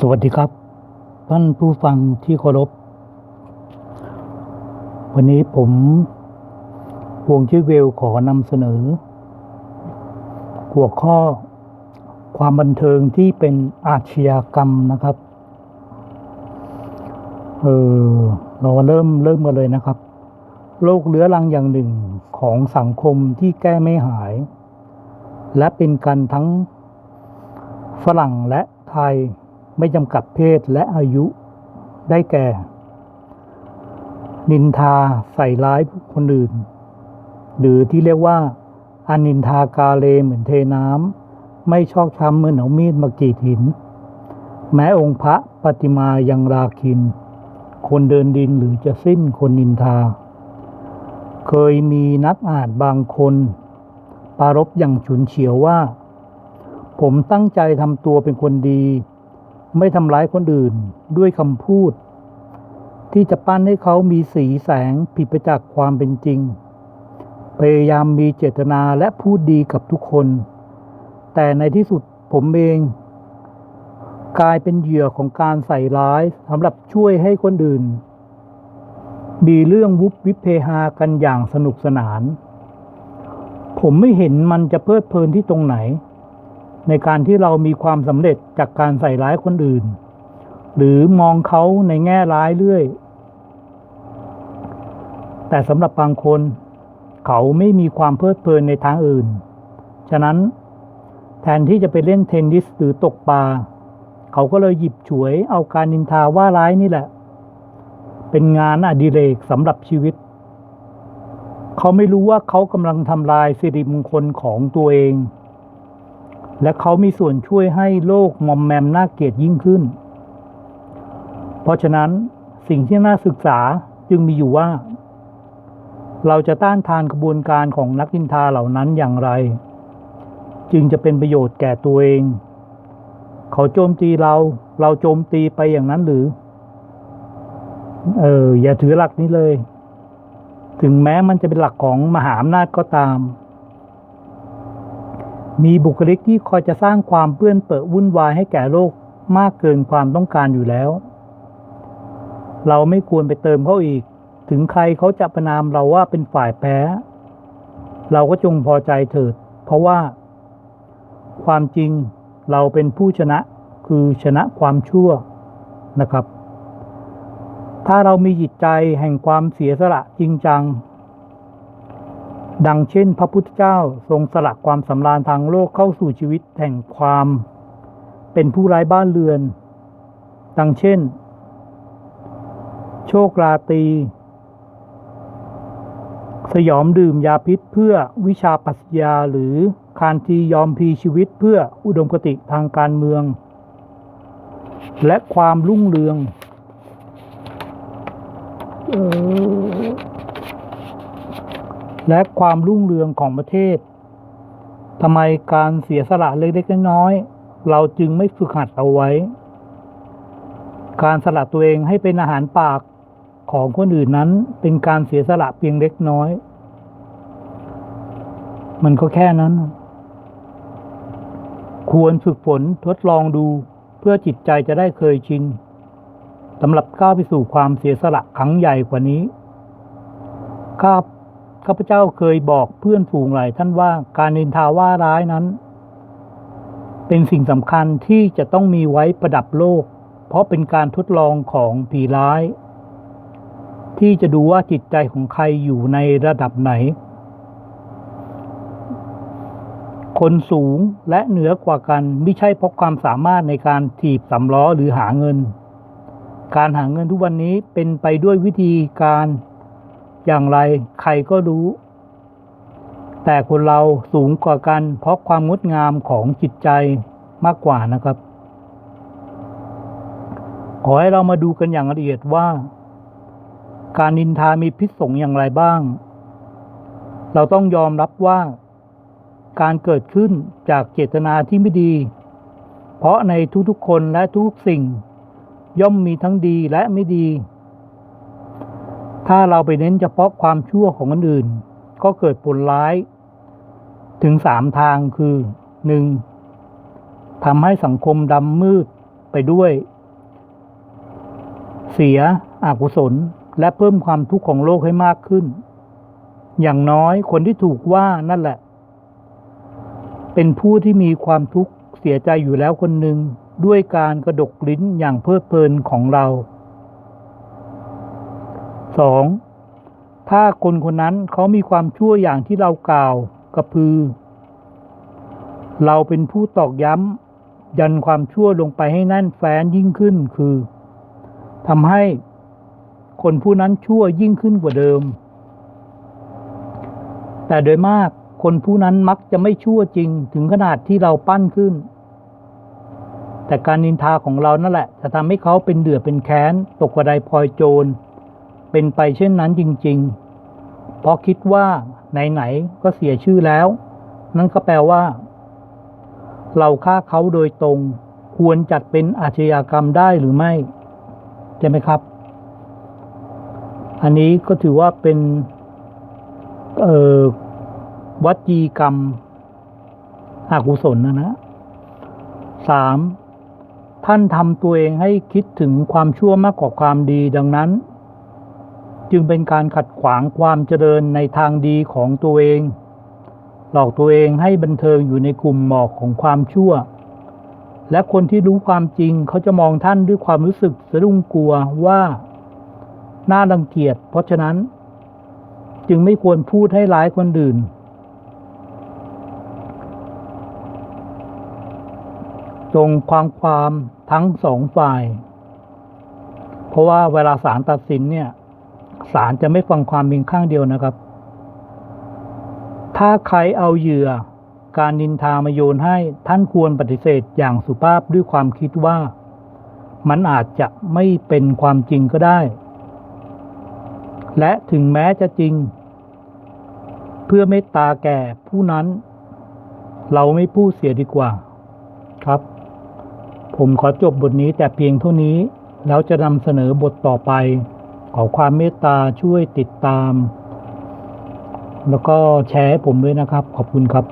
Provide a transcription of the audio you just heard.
สวัสดีครับ ท่านผู้ฟังที่เคารพ วันนี้ผมวงชื่อเวลขอนำเสนอ หัวข้อความบันเทิงที่เป็นอาชญากรรมนะครับ เออเราเริ่มเริ่มกันเลยนะครับ โรคเรื้อรังอย่างหนึ่งของสังคมที่แก้ไม่หาย และเป็นกันทั้งฝรั่งและไทย ไม่จำกัดเพศและอายุได้แก่ นินทาใส่ร้ายคนอื่น หรือที่เรียกว่าอานินทากาเลเหมือนเทน้ำไม่ชอกช้ำเหมือนเอามีดมากรีดหิน แม้องค์พระปฏิมายังราคิน คนเดินดินหรือจะสิ้นคนนินทา เคยมีนักอ่านบางคนปารบอย่างฉุนเฉียวว่า ผมตั้งใจทำตัวเป็นคนดี ไม่ทำร้ายคนอื่นด้วยคำพูด ที่จะปั้นให้เขามีสีแสงผิดไปจากความเป็นจริง พยายามมีเจตนาและพูดดีกับทุกคน แต่ในที่สุดผมเอง กลายเป็นเหยื่อของการใส่ร้ายสำหรับช่วยให้คนอื่น มีเรื่องวุบวิเพฮากันอย่างสนุกสนาน ผมไม่เห็นมันจะเพลิดเพลินที่ตรงไหน ในการที่เรามีความสำเร็จจากการใส่ร้ายคนอื่น หรือมองเขาในแง่ร้ายเรื่อย แต่สำหรับบางคน เขาไม่มีความเพลิดเพลินในทางอื่น ฉะนั้นแทนที่จะไปเล่นเทนนิสหรือตกปลาเขาก็เลยหยิบฉวยเอาการนินทาว่าร้ายนี่แหละ เป็นงานอดิเรกสำหรับชีวิต เขาไม่รู้ว่าเขากำลังทำลายสิริมงคลของตัวเอง และเขามีส่วนช่วยให้โลกมอมแมมน่าเกลียดยิ่งขึ้น เพราะฉะนั้นสิ่งที่น่าศึกษาจึงมีอยู่ว่า เราจะต้านทานกระบวนการของนักนินทาเหล่านั้นอย่างไร จึงจะเป็นประโยชน์แก่ตัวเอง เขาโจมตีเรา เราโจมตีไปอย่างนั้นหรือ เอออย่าถือหลักนี้เลย ถึงแม้มันจะเป็นหลักของมหาอำนาจก็ตาม มีบุคลิกที่คอยจะสร้างความเปื้อนเปื้อวุ่นวายให้แก่โลกมากเกินความต้องการอยู่แล้ว เราไม่ควรไปเติมเขาอีก ถึงใครเขาจะประนามเราว่าเป็นฝ่ายแพ้ เราก็จงพอใจเถิด เพราะว่า ความจริงเราเป็นผู้ชนะคือชนะความชั่วนะครับ ถ้าเรามีจิตใจแห่งความเสียสละจริงจัง ดังเช่น พระพุทธเจ้าทรงสละความสำราญทางโลกเข้าสู่ชีวิตแห่งความ เป็นผู้ไร้บ้านเรือน ดังเช่น โชคราตี สยอมดื่มยาพิษเพื่อวิชาปรัชญาหรือคานทียอมพีชีวิตเพื่ออุดมคติทางการเมือง และความรุ่งเรือง เออ และความรุ่งเรืองของประเทศทำไมการเสียสละเล็กๆน้อยๆเราจึงไม่ฝึกหัดเอาไว้ การสละตัวเองให้เป็นอาหารปากของคนอื่นนั้นเป็นการเสียสละเพียงเล็กน้อย มันก็แค่นั้น ควรฝึกฝนทดลองดูเพื่อจิตใจจะได้เคยชินสำหรับก้าวไปสู่ความเสียสละครั้งใหญ่กว่านี้ ข้า ข้าพเจ้าเคยบอกเพื่อนฝูงหลายท่านว่าการนินทาว่าร้ายนั้น เป็นสิ่งสำคัญที่จะต้องมีไว้ประดับโลก เพราะเป็นการทดลองของผีร้าย ที่จะดูว่าจิตใจของใครอยู่ในระดับไหน คนสูงและเหนือกว่ากันไม่ใช่เพราะความสามารถในการถีบสำล้อหรือหาเงิน การหาเงินทุกวันนี้เป็นไปด้วยวิธีการ อย่างไรใครก็รู้ แต่คนเราสูงกว่ากัน เพราะความงดงามของจิตใจมากกว่านะครับ ขอให้เรามาดูกันอย่างละเอียดว่า การนินทามีพิษสงอย่างไรบ้าง เราต้องยอมรับว่า การเกิดขึ้นจากเจตนาที่ไม่ดี เพราะในทุกๆคนและทุกสิ่ง ย่อมมีทั้งดีและไม่ดี ถ้าเราไปเน้นเฉพาะความชั่วของคนอื่น ก็เกิดผลร้าย ถึงสามทางคือหนึ่งทำให้สังคมดำมืดไปด้วย เสียอกุศลและเพิ่มความทุกข์ของโลกให้มากขึ้น อย่างน้อยคนที่ถูกว่านั่นแหละ เป็นผู้ที่มีความทุกข์เสียใจอยู่แล้วคนหนึ่งด้วยการกระดกลิ้นอย่างเพลิดเพลินของเรา สองถ้าคนคนนั้นเขามีความชั่วอย่างที่เรากล่าวกระพือ เราเป็นผู้ตอกย้ำยันความชั่วลงไปให้แน่นแฟนยิ่งขึ้นคือทำให้คนผู้นั้นชั่วยิ่งขึ้นกว่าเดิม แต่โดยมากคนผู้นั้นมักจะไม่ชั่วจริงถึงขนาดที่เราปั้นขึ้น แต่การนินทาของเรานั่นแหละ จะทำให้เขาเป็นเดือดเป็นแค้น ตกกระไดพลอยโจร เป็นไปเช่นนั้นจริง ๆ เพราะคิดว่าไหนๆก็เสียชื่อแล้ว นั่นก็แปลว่า เราฆ่าเขาโดยตรง ควรจัดเป็นอาชญากรรมได้หรือไม่ ใช่ไหมครับ อันนี้ก็ถือว่าเป็นวัจีกรรมอากุศลนะนะสามท่านทำตัวเองให้คิดถึงความชั่วมากกว่าความดีดังนั้น จึงเป็นการขัดขวางความเจริญในทางดีของตัวเอง หลอกตัวเองให้บันเทิงอยู่ในกลุ่มหมอกของความชั่ว และคนที่รู้ความจริงเขาจะมองท่านด้วยความรู้สึกสะดุ้งกลัวว่า น่ารังเกียจเพราะฉะนั้น จึงไม่ควรพูดให้ร้ายคนอื่น จงความความทั้งสองฝ่าย เพราะว่าเวลาศาลตัดสินเนี่ย ศาลจะไม่ฟังความเพียงข้างเดียวนะครับ ถ้าใครเอาเหยื่อ การนินทามาโยนให้ท่านควรปฏิเสธอย่างสุภาพด้วยความคิดว่า มันอาจจะไม่เป็นความจริงก็ได้ และถึงแม้จะจริง เพื่อเมตตาแก่ผู้นั้น เราไม่พูดเสียดีกว่า ครับ ผมขอจบบทนี้แต่เพียงเท่านี้แล้วจะนำเสนอบทต่อไป ขอความเมตตาช่วยติดตาม แล้วก็แชร์ให้ผมด้วยนะครับ ขอบคุณครับ